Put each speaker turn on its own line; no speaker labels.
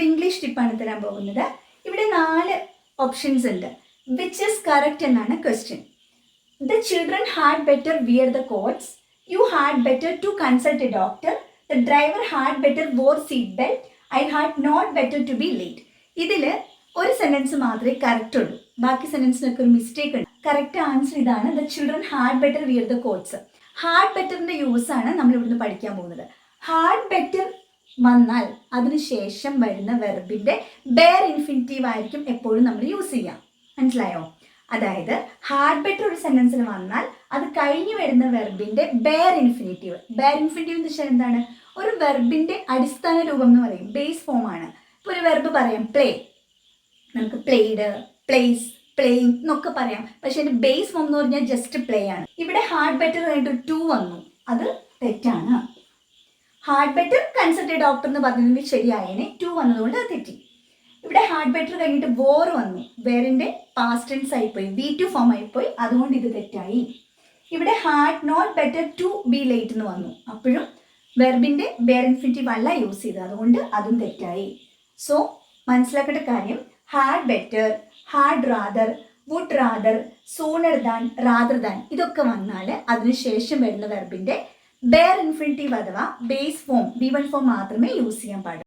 ഒരു ഇംഗ്ലീഷ് ടിപ്പാണ് തരാൻ പോകുന്നത്. ഇവിടെ നാല് ഓപ്ഷൻസ് ഉണ്ട്. വിച്ച് ഇസ് കറക്റ്റ് എന്നാണ് question the children had better wear the coats you had better to consult a doctor the driver had better wear seat belt I had not better to be late ഇതിൽ ഒരു sentence മാത്രമേ correct ഉള്ളൂ. ബാക്കി സെന്റൻസിനൊക്കെ ഒരു mistake ഉണ്ട്. Correct answer ഇതാണ്. The children had better wear the coats had ബെറ്ററിന്റെ use ആണ് നമ്മൾ ഇവിടുന്ന് പഠിക്കാൻ പോകുന്നത്. ഹാഡ് ബെറ്റർ വന്നാൽ അതിനുശേഷം വരുന്ന വെർബിന്റെ ബെയർ ഇൻഫിനിറ്റീവ് ആയിരിക്കും എപ്പോഴും നമ്മൾ യൂസ് ചെയ്യാം. മനസ്സിലായോ? അതായത് ഹാർഡ് ബെറ്റർ ഒരു സെന്റൻസിൽ വന്നാൽ അത് കഴിഞ്ഞു വരുന്ന വെർബിന്റെ ബെയർ ഇൻഫിനിറ്റീവ് ബെയർ ഇൻഫിനിറ്റീവ് എന്ന് വെച്ചാൽ എന്താണ്? ഒരു വെർബിന്റെ അടിസ്ഥാന രൂപം എന്ന് പറയും. ബേസ് ഫോം ആണ്. ഇപ്പോൾ ഒരു വെർബ് പറയാം പ്ലേ നമുക്ക് പ്ലേഡ് പ്ലേസ് പ്ലേയിങ് എന്നൊക്കെ പറയാം. പക്ഷെ അതിന്റെ ബേസ് ഫോം എന്ന് പറഞ്ഞാൽ ജസ്റ്റ് പ്ലേ ആണ്. ഇവിടെ ഹാർഡ് ബെറ്റർ കഴിഞ്ഞിട്ട് ടു വന്നു. അത് തെറ്റാണ്. ഹാർഡ് ബെറ്റർ കൺസൾട്ട് ഡോക്ടർ എന്ന് പറഞ്ഞതിന് ശരിയായേനെ. ടു വന്നതുകൊണ്ട് അത് തെറ്റി. ഇവിടെ ഹാർഡ് ബെറ്റർ കഴിഞ്ഞിട്ട് ബോർ വന്നു. വേറിന്റെ പാസ്റ്റ് ടെൻസ് ആയിപ്പോയി. ബി ടു ഫോം ആയിപ്പോയി. അതുകൊണ്ട് ഇത് തെറ്റായി. ഇവിടെ had not better to be late എന്ന് വന്നു. അപ്പോഴും വെർബിന്റെ ബെയർ ഇൻഫിനിറ്റീവ് അല്ല യൂസ് ചെയ്തത്. അതുകൊണ്ട് അതും തെറ്റായി. സോ മനസ്സിലാക്കേണ്ട കാര്യം had better had rather would rather sooner than rather than ഇതൊക്കെ വന്നാൽ അതിനുശേഷം വരുന്ന വെർബിന്റെ ബെയർ ഇൻഫിനിറ്റീവ് അഥവാ base form B one form മാത്രമേ യൂസ് ചെയ്യാൻ പാടുള്ളൂ.